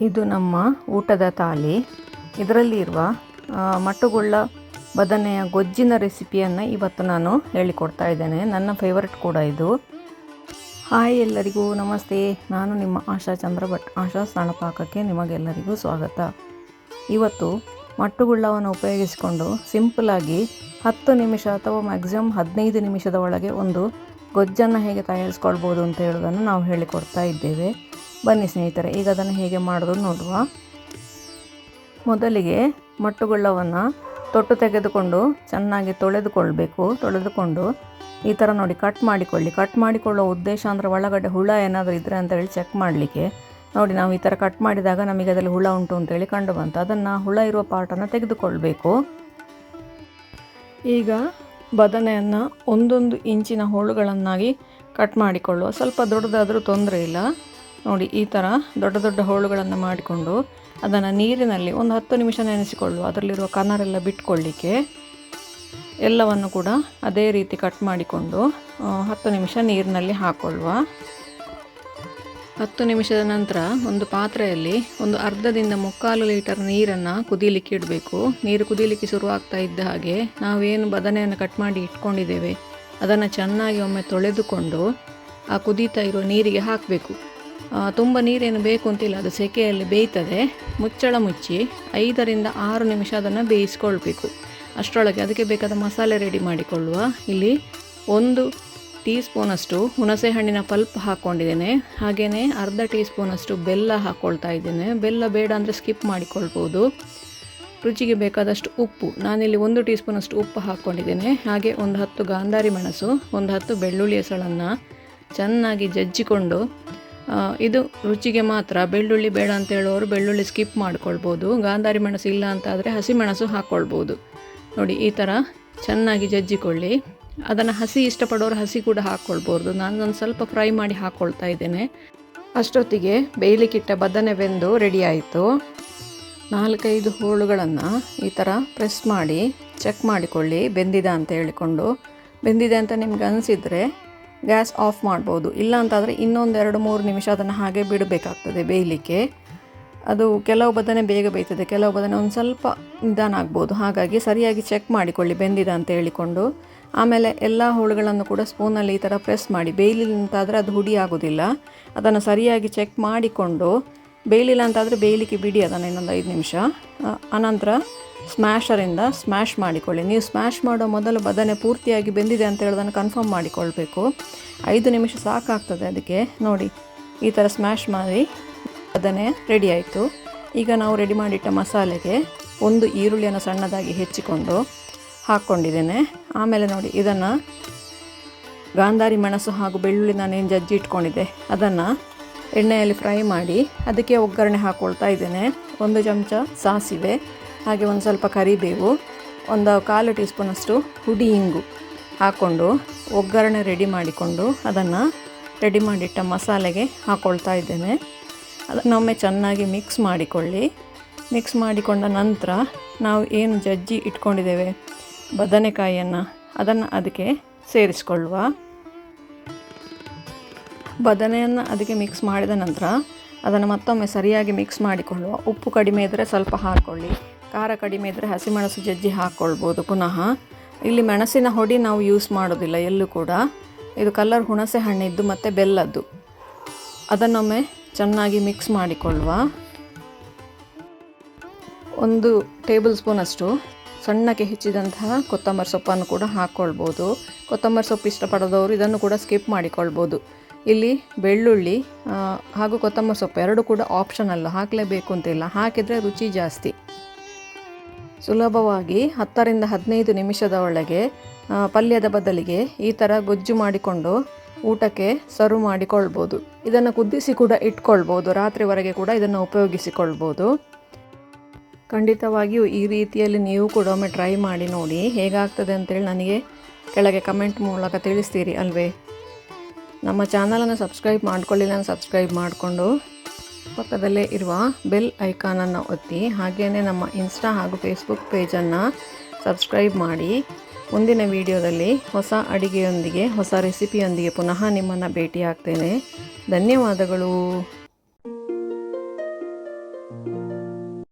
ಇದು ನಮ್ಮ ಊಟದ ತಾಳಿ ಇದರಲ್ಲಿರುವ ಮಟ್ಟುಗುಳ್ಳ ಬದನೆಯ ಗೊಜ್ಜಿನ ರೆಸಿಪಿಯನ್ನು ಇವತ್ತು ನಾನು ಹೇಳಿಕೊಡ್ತಾ ಇದ್ದೇನೆ. ನನ್ನ ಫೇವರೆಟ್ ಕೂಡ ಇದು. ಹಾಯ್ ಎಲ್ಲರಿಗೂ, ನಮಸ್ತೆ. ನಾನು ನಿಮ್ಮ ಆಶಾ ಚಂದ್ರ ಭಟ್ ಆಶಾ ಸ್ಥಳಪಾಕಕ್ಕೆ ನಿಮಗೆಲ್ಲರಿಗೂ ಸ್ವಾಗತ. ಇವತ್ತು ಮಟ್ಟುಗುಳ್ಳವನ್ನು ಉಪಯೋಗಿಸಿಕೊಂಡು ಸಿಂಪಲಾಗಿ ಹತ್ತು ನಿಮಿಷ ಅಥವಾ ಮ್ಯಾಕ್ಸಿಮಮ್ ಹದಿನೈದು ನಿಮಿಷದ ಒಳಗೆ ಒಂದು ಗೊಜ್ಜನ್ನು ಹೇಗೆ ತಯಾರಿಸ್ಕೊಳ್ಬೋದು ಅಂತ ಹೇಳೋದನ್ನು ನಾವು ಹೇಳಿಕೊಡ್ತಾ ಇದ್ದೇವೆ. ಬನ್ನಿ ಸ್ನೇಹಿತರೆ, ಈಗ ಅದನ್ನು ಹೇಗೆ ಮಾಡೋದು ನೋಡುವ. ಮೊದಲಿಗೆ ಮಟ್ಟುಗುಳ್ಳವನ್ನು ತೊಟ್ಟು ತೆಗೆದುಕೊಂಡು ಚೆನ್ನಾಗಿ ತೊಳೆದುಕೊಳ್ಬೇಕು. ತೊಳೆದುಕೊಂಡು ಈ ಥರ ನೋಡಿ ಕಟ್ ಮಾಡಿಕೊಳ್ಳಿ. ಕಟ್ ಮಾಡಿಕೊಳ್ಳೋ ಉದ್ದೇಶ ಅಂದರೆ ಒಳಗಡೆ ಹುಳ ಏನಾದರೂ ಇದ್ದರೆ ಅಂತ ಹೇಳಿ ಚೆಕ್ ಮಾಡಲಿಕ್ಕೆ. ನೋಡಿ, ನಾವು ಈ ಥರ ಕಟ್ ಮಾಡಿದಾಗ ನಮಗೆ ಅದರಲ್ಲಿ ಹುಳ ಉಂಟು ಅಂತೇಳಿ ಕಂಡು ಬಂತು. ಅದನ್ನು ಹುಳ ಇರುವ ಪಾರ್ಟನ್ನು ತೆಗೆದುಕೊಳ್ಬೇಕು. ಈಗ ಬದನೆಯನ್ನು ಒಂದೊಂದು ಇಂಚಿನ ಹೋಳುಗಳನ್ನಾಗಿ ಕಟ್ ಮಾಡಿಕೊಳ್ಳುವ. ಸ್ವಲ್ಪ ದೊಡ್ಡದಾದರೂ ತೊಂದರೆ ಇಲ್ಲ. ನೋಡಿ, ಈ ಥರ ದೊಡ್ಡ ದೊಡ್ಡ ಹೋಳುಗಳನ್ನು ಮಾಡಿಕೊಂಡು ಅದನ್ನು ನೀರಿನಲ್ಲಿ ಒಂದು ಹತ್ತು ನಿಮಿಷ ನೆನೆಸಿಕೊಳ್ಳುವ, ಅದರಲ್ಲಿರುವ ಕನರೆಲ್ಲ ಬಿಟ್ಕೊಳ್ಳಿಕ್ಕೆ ಎಲ್ಲವನ್ನು ಕೂಡ ಅದೇ ರೀತಿ ಕಟ್ ಮಾಡಿಕೊಂಡು ಹತ್ತು ನಿಮಿಷ ನೀರಿನಲ್ಲಿ ಹಾಕ್ಕೊಳ್ಳುವ ಹತ್ತು ನಿಮಿಷದ ನಂತರ ಒಂದು ಪಾತ್ರೆಯಲ್ಲಿ ಒಂದು ಅರ್ಧದಿಂದ ಮುಕ್ಕಾಲು ಲೀಟರ್ ನೀರನ್ನು ಕುದೀಲಿಕ್ಕೆ ಇಡಬೇಕು. ನೀರು ಕುದೀಲಿಕ್ಕೆ ಶುರುವಾಗ್ತಾ ಇದ್ದ ಹಾಗೆ ನಾವೇನು ಬದನೆಯನ್ನು ಕಟ್ ಮಾಡಿ ಇಟ್ಕೊಂಡಿದ್ದೇವೆ, ಅದನ್ನು ಚೆನ್ನಾಗಿ ಒಮ್ಮೆ ತೊಳೆದುಕೊಂಡು ಆ ಕುದೀತಾ ಇರೋ ನೀರಿಗೆ ಹಾಕಬೇಕು. ತುಂಬ ನೀರೇನು ಬೇಕು ಅಂತಿಲ್ಲ, ಅದು ಸೆಕೆಯಲ್ಲಿ ಬೇಯ್ತದೆ. ಮುಚ್ಚಳ ಮುಚ್ಚಿ ಐದರಿಂದ ಆರು ನಿಮಿಷ ಅದನ್ನು ಬೇಯಿಸ್ಕೊಳ್ಬೇಕು. ಅಷ್ಟರೊಳಗೆ ಅದಕ್ಕೆ ಬೇಕಾದ ಮಸಾಲೆ ರೆಡಿ ಮಾಡಿಕೊಳ್ಳುವ. ಇಲ್ಲಿ ಒಂದು ಟೀ ಸ್ಪೂನಷ್ಟು ಹುಣಸೆ ಹಣ್ಣಿನ ಪಲ್ಪ್ ಹಾಕ್ಕೊಂಡಿದ್ದೇನೆ ಹಾಗೆಯೇ ಅರ್ಧ ಟೀ ಸ್ಪೂನಷ್ಟು ಬೆಲ್ಲ ಹಾಕ್ಕೊಳ್ತಾ ಇದ್ದೇನೆ. ಬೆಲ್ಲ ಬೇಡ ಅಂದರೆ ಸ್ಕಿಪ್ ಮಾಡಿಕೊಳ್ಬೋದು. ರುಚಿಗೆ ಬೇಕಾದಷ್ಟು ಉಪ್ಪು. ನಾನಿಲ್ಲಿ ಒಂದು ಟೀ ಸ್ಪೂನಷ್ಟು ಉಪ್ಪು ಹಾಕ್ಕೊಂಡಿದ್ದೇನೆ ಹಾಗೆ ಒಂದು ಹತ್ತು ಗಾಂಧಾರಿ ಮೆಣಸು, ಒಂದು ಹತ್ತು ಬೆಳ್ಳುಳ್ಳಿ ಹೆಸಳನ್ನು ಚೆನ್ನಾಗಿ ಜಜ್ಜಿಕೊಂಡು ಇದು ರುಚಿಗೆ ಮಾತ್ರ. ಬೆಳ್ಳುಳ್ಳಿ ಬೇಡ ಅಂತ ಹೇಳೋರು ಬೆಳ್ಳುಳ್ಳಿ ಸ್ಕಿಪ್ ಮಾಡ್ಕೊಳ್ಬೋದು. ಗಾಂಧಾರಿ ಮೆಣಸು ಇಲ್ಲ ಅಂತ ಆದರೆ ಹಸಿಮೆಣಸು ಹಾಕ್ಕೊಳ್ಬೋದು ನೋಡಿ, ಈ ಥರ ಚೆನ್ನಾಗಿ ಜಜ್ಜಿಕೊಳ್ಳಿ. ಅದನ್ನು ಹಸಿ ಇಷ್ಟಪಡೋರು ಹಸಿ ಕೂಡ ಹಾಕ್ಕೊಳ್ಬೋದು ನಾನು ಒಂದು ಸ್ವಲ್ಪ ಫ್ರೈ ಮಾಡಿ ಹಾಕ್ಕೊಳ್ತಾ ಇದ್ದೇನೆ. ಅಷ್ಟೊತ್ತಿಗೆ ಬೇಯಲಿಕ್ಕಿಟ್ಟ ಬದನೆ ಬೆಂದು ರೆಡಿ ಆಯಿತು. ನಾಲ್ಕೈದು ಹೋಳುಗಳನ್ನು ಈ ಥರ ಪ್ರೆಸ್ ಮಾಡಿ ಚೆಕ್ ಮಾಡಿಕೊಳ್ಳಿ. ಬೆಂದಿದೆ ಅಂತ ಹೇಳಿಕೊಂಡು. ಬೆಂದಿದೆ ಅಂತ ನಿಮ್ಗೆ ಅನಿಸಿದರೆ ಗ್ಯಾಸ್ ಆಫ್ ಮಾಡ್ಬೋದು. ಇಲ್ಲ ಅಂತಾದರೆ ಇನ್ನೊಂದು ಎರಡು, ಮೂರು ನಿಮಿಷ ಅದನ್ನು ಹಾಗೆ ಬಿಡಬೇಕಾಗ್ತದೆ ಬೇಯಲಿಕ್ಕೆ. ಅದು ಕೆಲವು ಬದನೆ ಬೇಗ ಬೇಯ್ತದೆ, ಕೆಲವು ಬದನೆ ಒಂದು ಸ್ವಲ್ಪ ನಿಧಾನ ಆಗ್ಬೋದು. ಹಾಗಾಗಿ ಸರಿಯಾಗಿ ಚೆಕ್ ಮಾಡಿಕೊಳ್ಳಿ, ಬೆಂದಿದೆ ಅಂತ ಹೇಳಿಕೊಂಡು. ಆಮೇಲೆ ಎಲ್ಲ ಹೋಳುಗಳನ್ನು ಕೂಡ ಸ್ಪೂನಲ್ಲಿ ಈ ಥರ ಪ್ರೆಸ್ ಮಾಡಿ. ಬೇಯಲಿಲ್ಲ ಅಂತಾದರೆ ಅದು ಹುಡಿ ಆಗೋದಿಲ್ಲ. ಅದನ್ನು ಸರಿಯಾಗಿ ಚೆಕ್ ಮಾಡಿಕೊಂಡು ಬೇಯಲಿಲ್ಲ ಅಂತಾದರೆ ಬೇಯಲಿಕ್ಕೆ ಬಿಡಿ ಅದನ್ನು ಇನ್ನೊಂದು ಐದು ನಿಮಿಷ. ಆನಂತರ ಸ್ಮ್ಯಾಷರಿಂದ ಸ್ಮ್ಯಾಶ್ ಮಾಡಿಕೊಳ್ಳಿ. ನೀವು ಸ್ಮ್ಯಾಶ್ ಮಾಡೋ ಮೊದಲು ಬದನೆ ಪೂರ್ತಿಯಾಗಿ ಬೆಂದಿದೆ ಅಂತ ಹೇಳೋದನ್ನು ಕನ್ಫರ್ಮ್ ಮಾಡಿಕೊಳ್ಬೇಕು. ಐದು ನಿಮಿಷ ಸಾಕಾಗ್ತದೆ ಅದಕ್ಕೆ. ನೋಡಿ, ಈ ಥರ ಸ್ಮ್ಯಾಶ್ ಮಾಡಿ ಬದನೆ ರೆಡಿ ಆಯಿತು. ಈಗ ನಾವು ರೆಡಿ ಮಾಡಿಟ್ಟ ಮಸಾಲೆಗೆ ಒಂದು ಈರುಳ್ಳಿಯನ್ನು ಸಣ್ಣದಾಗಿ ಹೆಚ್ಚಿಕೊಂಡು ಹಾಕ್ಕೊಂಡಿದ್ದೇನೆ. ಆಮೇಲೆ ನೋಡಿ, ಇದನ್ನು ಗಾಂಧಾರಿ ಮೆಣಸು ಹಾಗೂ ಬೆಳ್ಳುಳ್ಳಿ ನಾನೇನು ಜಜ್ಜಿ ಇಟ್ಕೊಂಡಿದ್ದೆ. ಅದನ್ನು ಎಣ್ಣೆಯಲ್ಲಿ ಫ್ರೈ ಮಾಡಿ ಅದಕ್ಕೆ ಒಗ್ಗರಣೆ ಹಾಕ್ಕೊಳ್ತಾ ಇದ್ದೇನೆ. ಒಂದು ಚಮಚ ಸಾಸಿವೆ, ಹಾಗೆ ಒಂದು ಸ್ವಲ್ಪ ಕರಿಬೇವು, ಒಂದು ಕಾಲು ಟೀ ಸ್ಪೂನಷ್ಟು ಹುಡಿ ಇಂಗು ಹಾಕ್ಕೊಂಡು ಒಗ್ಗರಣೆ ರೆಡಿ ಮಾಡಿಕೊಂಡು ಅದನ್ನು ರೆಡಿ ಮಾಡಿಟ್ಟ ಮಸಾಲೆಗೆ ಹಾಕ್ಕೊಳ್ತಾ ಇದ್ದೇನೆ. ಅದನ್ನೊಮ್ಮೆ ಚೆನ್ನಾಗಿ ಮಿಕ್ಸ್ ಮಾಡಿಕೊಳ್ಳಿ. ಮಿಕ್ಸ್ ಮಾಡಿಕೊಂಡ ನಂತರ ನಾವು ಏನು ಜಜ್ಜಿ ಇಟ್ಕೊಂಡಿದ್ದೇವೆ, ಬದನೆಕಾಯಿಯನ್ನು ಅದನ್ನು ಅದಕ್ಕೆ ಸೇರಿಸ್ಕೊಳ್ಳುವ. ಬದನೆಯನ್ನು ಅದಕ್ಕೆ ಮಿಕ್ಸ್ ಮಾಡಿದ ನಂತರ ಅದನ್ನು ಮತ್ತೊಮ್ಮೆ ಸರಿಯಾಗಿ ಮಿಕ್ಸ್ ಮಾಡಿಕೊಳ್ಳುವ. ಉಪ್ಪು ಕಡಿಮೆ ಇದ್ದರೆ ಸ್ವಲ್ಪ ಹಾಕ್ಕೊಳ್ಳಿ ಖಾರ ಕಡಿಮೆ ಇದ್ದರೆ ಹಸಿಮೆಣಸು ಜಜ್ಜಿ ಹಾಕ್ಕೊಳ್ಬೋದು ಪುನಃ ಇಲ್ಲಿ ಮೆಣಸಿನ ಹೊಡಿ ನಾವು ಯೂಸ್ ಮಾಡೋದಿಲ್ಲ, ಎಲ್ಲೂ ಕೂಡ. ಇದು ಕಲ್ಲರ್ ಹುಣಸೆ ಹಣ್ಣಿದ್ದು ಮತ್ತು ಬೆಲ್ಲದ್ದು. ಅದನ್ನೊಮ್ಮೆ ಚೆನ್ನಾಗಿ ಮಿಕ್ಸ್ ಮಾಡಿಕೊಳ್ಳುವ. ಒಂದು ಟೇಬಲ್ ಸ್ಪೂನಷ್ಟು ಸಣ್ಣಕ್ಕೆ ಹೆಚ್ಚಿದಂತಹ ಕೊತ್ತಂಬರಿ ಸೊಪ್ಪನ್ನು ಕೂಡ ಹಾಕ್ಕೊಳ್ಬೋದು ಕೊತ್ತಂಬರಿ ಸೊಪ್ಪು ಇಷ್ಟಪಡೋದವರು ಇದನ್ನು ಕೂಡ ಸ್ಕಿಪ್ ಮಾಡಿಕೊಳ್ಬೋದು. ಇಲ್ಲಿ ಬೆಳ್ಳುಳ್ಳಿ ಹಾಗೂ ಕೊತ್ತಂಬರಿ ಸೊಪ್ಪು, ಎರಡು ಕೂಡ ಆಪ್ಷನಲ್ಲು ಹಾಕಲೇಬೇಕು ಅಂತಿಲ್ಲ ಹಾಕಿದರೆ ರುಚಿ ಜಾಸ್ತಿ. ಸುಲಭವಾಗಿ ಹತ್ತರಿಂದ ಹದಿನೈದು ನಿಮಿಷದ ಒಳಗೆ ಪಲ್ಯದ ಬದಲಿಗೆ ಈ ಥರ ಗೊಜ್ಜು ಮಾಡಿಕೊಂಡು ಊಟಕ್ಕೆ ಸರ್ವ್ ಮಾಡಿಕೊಳ್ಬೋದು. ಇದನ್ನು ಕುದಿಸಿ ಕೂಡ ಇಟ್ಕೊಳ್ಬೋದು. ರಾತ್ರಿವರೆಗೆ ಕೂಡ ಇದನ್ನು ಉಪಯೋಗಿಸಿಕೊಳ್ಬೋದು. ಖಂಡಿತವಾಗಿಯೂ ಈ ರೀತಿಯಲ್ಲಿ ನೀವು ಕೂಡ ಒಮ್ಮೆ ಟ್ರೈ ಮಾಡಿ ನೋಡಿ ಹೇಗಾಗ್ತದೆ ಅಂತೇಳಿ ನನಗೆ ಕೆಳಗೆ ಕಮೆಂಟ್ ಮೂಲಕ ತಿಳಿಸ್ತೀರಿ ಅಲ್ವೇ? ನಮ್ಮ ಚಾನಲನ್ನು ಸಬ್ಸ್ಕ್ರೈಬ್ ಮಾಡ್ಕೊಳ್ಳಿಲ್ಲ ಸಬ್ಸ್ಕ್ರೈಬ್ ಮಾಡಿಕೊಂಡು ಪಕ್ಕದಲ್ಲೇ ಇರುವ ಬೆಲ್ ಐಕಾನನ್ನು ಒತ್ತಿ ಹಾಗೆಯೇ ನಮ್ಮ ಇನ್ಸ್ಟಾ ಹಾಗೂ ಫೇಸ್ಬುಕ್ ಪೇಜನ್ನು ಸಬ್ಸ್ಕ್ರೈಬ್ ಮಾಡಿ. ಮುಂದಿನ ವಿಡಿಯೋದಲ್ಲಿ ಹೊಸ ಅಡಿಗೆಯೊಂದಿಗೆ, ಹೊಸ ರೆಸಿಪಿಯೊಂದಿಗೆ ಪುನಃ ನಿಮ್ಮನ್ನು ಭೇಟಿಯಾಗ್ತೇನೆ. ಧನ್ಯವಾದಗಳು.